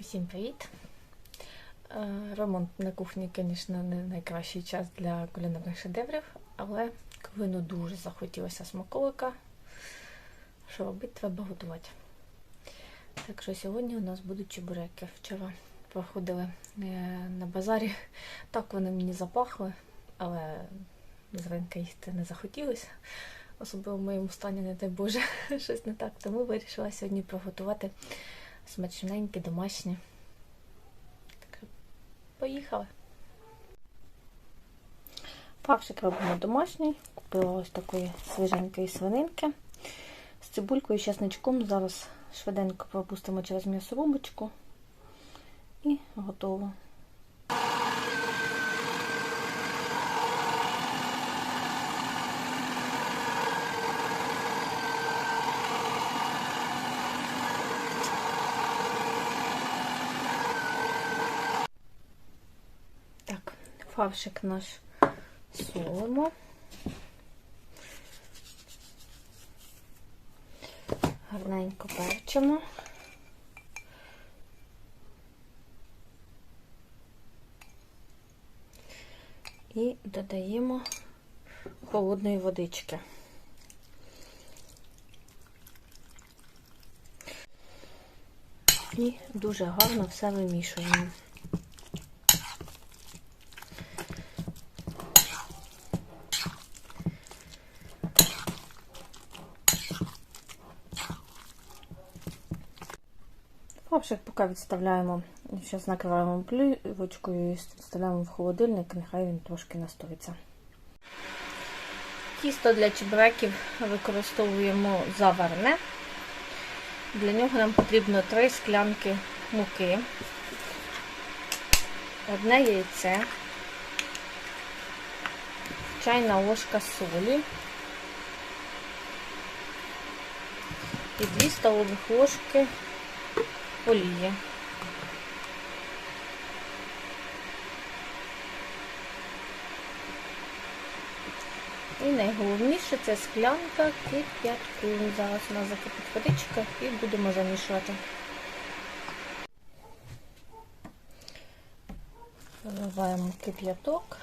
Усім привіт! Е, Ремонт на кухні, звісно, не найкращий час для кулінарних шедеврів, але коли дуже захотілося смаколика, що робити, треба готувати. Так що сьогодні у нас будуть чебуреки. Вчора проходили е, на базарі. Так вони мені запахли, але з ринка їсти не захотілося. Особливо в моєму стані, не дай Боже, щось не так. Тому вирішила сьогодні приготувати смачненькі, домашні. Так поїхали. Павшик робимо домашній. Купила ось такої свіженької свининки з цибулькою і чесничком. Зараз швиденько пропустимо через м'ясорубочку і готово. Так, фаршик наш солимо. Гарненько перчимо. І додаємо холодної водички. І дуже гарно все вимішуємо. Фаршик поки відставляємо, зараз накриваємо плівочкою і вставляємо в холодильник, нехай він трошки настоїться. Тісто для чебуреків використовуємо заварне. Для нього нам потрібно 3 склянки муки, одне яйце, чайна ложка солі і 2 столових ложки олії. І найголовніше це склянка кип'ятку. Зараз у нас закипить водичка і будемо замішувати. Виливаємо кип'яток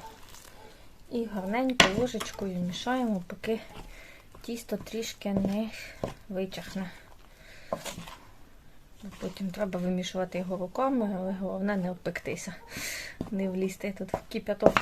і гарненько ложечкою мішаємо, поки тісто трішки не вичахне. Потім треба вимішувати його руками, але головне не обпектися, не влізти тут в кип'яток.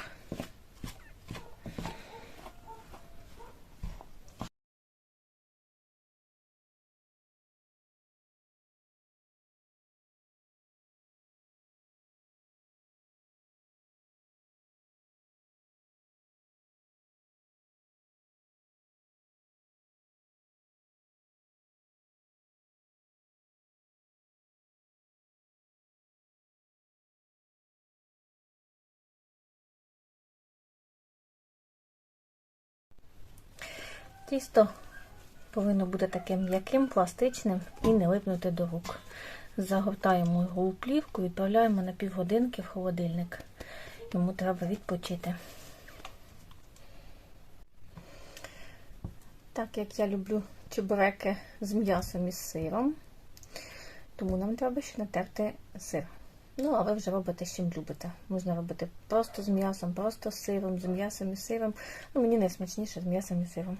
Тісто повинно бути таким м'яким, пластичним і не липнути до рук. Загортаємо його у плівку відправляємо на півгодинки в холодильник. Йому треба відпочити. Так як я люблю чебуреки з м'ясом і з сиром, тому нам треба ще натерти сир. Ну, а ви вже робите з чим любите. Можна робити просто з м'ясом, просто з сиром, з м'ясом і сиром. Ну, мені найсмачніше з м'ясом і сиром.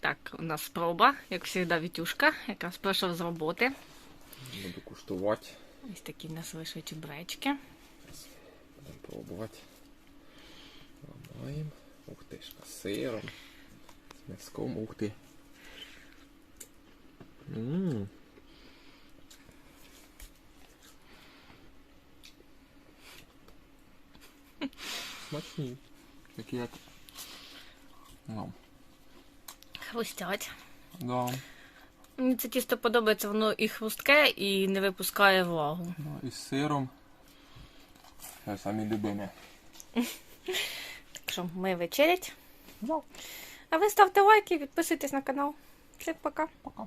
Так, у нас спроба, як завжди, Вітюшка, якраз прийшов з роботи. Буду куштувати. Ось такі в нас вийшли чебречки. Будемо пробувати. Ламаємо. Ух ти, з сиром. З м'язком, ух ти. Ммм. Смачні. Такі як. Ну, Хрустять. да. Мені це тісто подобається, воно і хрустке, і не випускає влагу. Ну, І з сиром. Це самі любимі. Так що ми вечерять. А ви ставте лайки, підписуйтесь на канал. Всім пока. Пока.